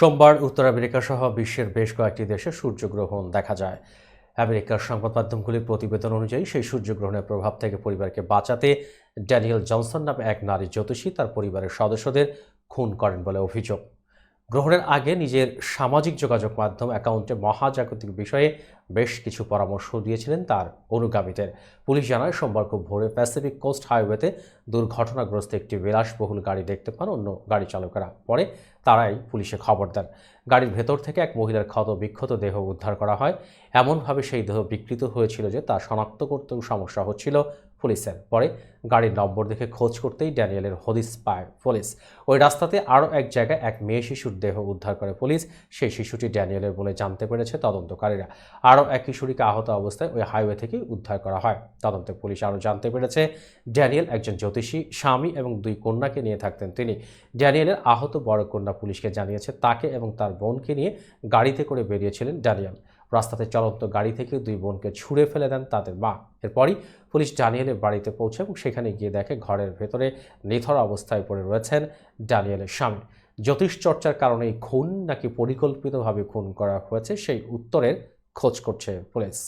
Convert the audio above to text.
সোমবার উত্তর আমেরিকা সহ বিশ্বের বেশ কয়েকটি দেশে সূর্যগ্রহণ দেখা যায়। আমেরিকার সংবাদ মাধ্যমগুলির প্রতিবেদন অনুযায়ী সেই সূর্যগ্রহণের প্রভাব থেকে পরিবারকে বাঁচাতে ড্যানিয়েল জনসন নামে এক নারী জ্যোতিষী তার পরিবারের সদস্যদের খুন করেন বলে অভিযোগ। গ্রহণের আগে নিজের সামাজিক যোগাযোগ মাধ্যম অ্যাকাউন্টে মহাজাগতিক বিষয়ে বেশ কিছু পরামর্শ দিয়েছিলেন তার অনুগামীদের। পুলিশ জানায়, সোমবার খুব ভোরে প্যাসিফিক কোস্ট হাইওয়েতে দুর্ঘটনাগ্রস্ত একটি বিলাসবহুল গাড়ি দেখতে পান অন্য গাড়ি চালকেরা। পরে তারাই পুলিশে খবর দেন। গাড়ির ভেতর থেকে এক মহিলার ক্ষত বিক্ষত দেহ উদ্ধার করা হয়। এমনভাবে সেই দেহ বিকৃত হয়েছিল যে তা শনাক্ত করতেও সমস্যা হচ্ছিল পুলিশের। পরে গাড়ির নম্বর দেখে খোঁজ করতেই ড্যানিয়েলের হদিস পায় পুলিশ। ওই রাস্তাতে আরও এক জায়গায় এক মেয়ে শিশুর দেহ উদ্ধার করে পুলিশ। সেই শিশুটি ড্যানিয়েলের বলে জানতে পেরেছে তদন্তকারীরা। আরও এক কিশোরীকে আহত অবস্থায় ওই হাইওয়ে থেকে উদ্ধার করা হয়। তদন্তে পুলিশ আরও জানতে পেরেছে, ড্যানিয়েল একজন জ্যোতিষী, স্বামী এবং দুই কন্যাকে নিয়ে থাকতেন তিনি। ড্যানিয়েলের আহত বড় কন্যা পুলিশকে জানিয়েছে, তাকে এবং তার বোনকে নিয়ে গাড়িতে করে বেরিয়েছিলেন ড্যানিয়েল। রাস্তাতে চলন্ত গাড়ি থেকে দুই বোনকে ছুঁড়ে ফেলে দেন তাদের মা। এরপরই পুলিশ ডানিয়েলের বাড়িতে পৌঁছে এবং সেখানে গিয়ে দেখে ঘরের ভেতরে নিথর অবস্থায় পড়ে রয়েছেন ডানিয়েলের স্বামী। জ্যোতিষ চর্চার কারণে খুন নাকি পরিকল্পিতভাবে খুন করা হয়েছে সেই উত্তরের খোঁজ করছে পুলিশ।